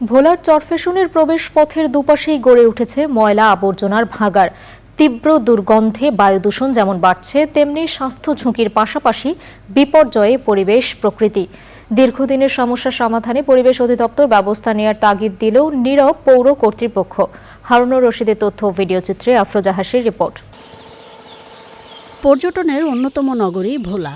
ভোলার চরফেশনের প্রবেশ পথের দুপাশেই গড়ে উঠেছে ময়লা আবর্জনার ভাগার তীব্র দুর্গন্ধে বায়ু দূষণ যেমন বাড়ছে, তেমনি স্বাস্থ্য ঝুঁকির পাশাপাশি বিপর্যয়ে পরিবেশ প্রকৃতি। দীর্ঘদিনের সমস্যা সমাধানে পরিবেশ অধিদপ্তর ব্যবস্থা নেওয়ার তাগিদ দিলেও নীরব পৌর কর্তৃপক্ষ। হারুনুর রশিদের তথ্য ভিডিও চিত্রে আফরোজা হাসির রিপোর্ট। পর্যটনের অন্যতম নগরী ভোলা।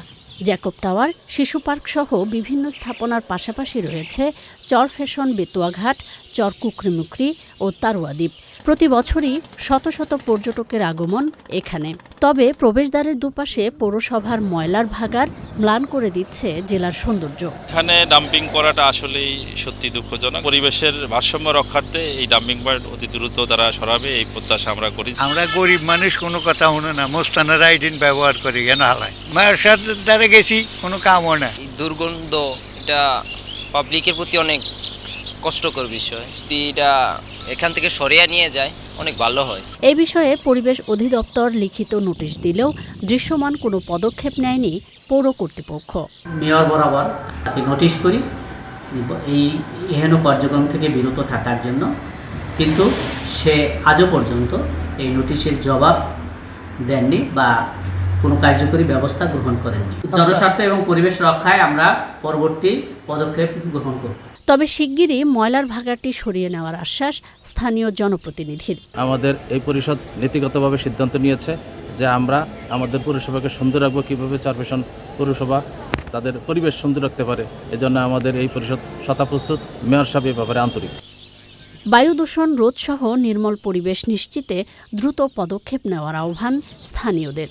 জ্যাকব টাওয়ার, শিশু পার্ক সহ বিভিন্ন স্থাপনার পাশাপাশি রয়েছে চর ফ্যাশন বেতুয়াঘাট, চর কুকরিমুকরি ও তারুয়া দ্বীপ প্রতি বছরই শত শত পর্যটকের আগমন এখানে। তবে প্রবেশদ্বারের দুপাশে পৌরসভার ময়লার ভাগার ম্লান করে দিচ্ছে জেলার সৌন্দর্য। এখানে ডাম্পিং করাটা আসলেই সত্যি দুঃখজনক। পরিবেশের ভারসাম্য রক্ষার্থে এই ডাম্পিং পার্ট অতি দ্রুত তারা সরাবে এই প্রত্যাশা আমরা করি। আমরা গরিব মানুষ কোনো কথা শুনে না। মোস্তানা রাইডিন ব্যবহার করি কেন হালাই মায়ের সাথে দ্বারা গেছি কোনো কামও না। দুর্গন্ধ এটা পাবলিকের প্রতি অনেক কষ্টকর বিষয়। এটা এখান থেকে সরিয়ে নিয়ে যায় অনেক ভালো হয়। এই বিষয়ে পরিবেশ অধিদপ্তর লিখিত নোটিশ দিলেও দৃশ্যমান কোনো পদক্ষেপ নেয়নি পৌর কর্তৃপক্ষ। মেয়র বরাবর তাকে নোটিশ করি এই এহেন কার্যক্রম থেকে বিরত থাকার জন্য। কিন্তু সে আজও পর্যন্ত এই নোটিশের জবাব দেননি বা কোনো কার্যকরী ব্যবস্থা গ্রহণ করেননি। জনস্বার্থ এবং পরিবেশ রক্ষায় আমরা পরবর্তী পদক্ষেপ গ্রহণ করব। তবে শিগগিরই ময়লার ভাগারটি সরিয়ে নেওয়ার আশ্বাস স্থানীয় জনপ্রতিনিধির। আমাদের এই পরিষদ নীতিগতভাবে সিদ্ধান্ত নিয়েছে যে আমরা আমাদের পৌরসভাকে সুন্দর রাখব কীভাবে চারপেশন পৌরসভা তাদের পরিবেশ সুন্দর রাখতে পারে এজন্য আমাদের এই পরিষদ শতা প্রস্তুত মেয়র সাহেব এ ব্যাপারে আন্তরিক। বায়ু দূষণ রোধসহ নির্মল পরিবেশ নিশ্চিতে দ্রুত পদক্ষেপ নেওয়ার আহ্বান স্থানীয়দের।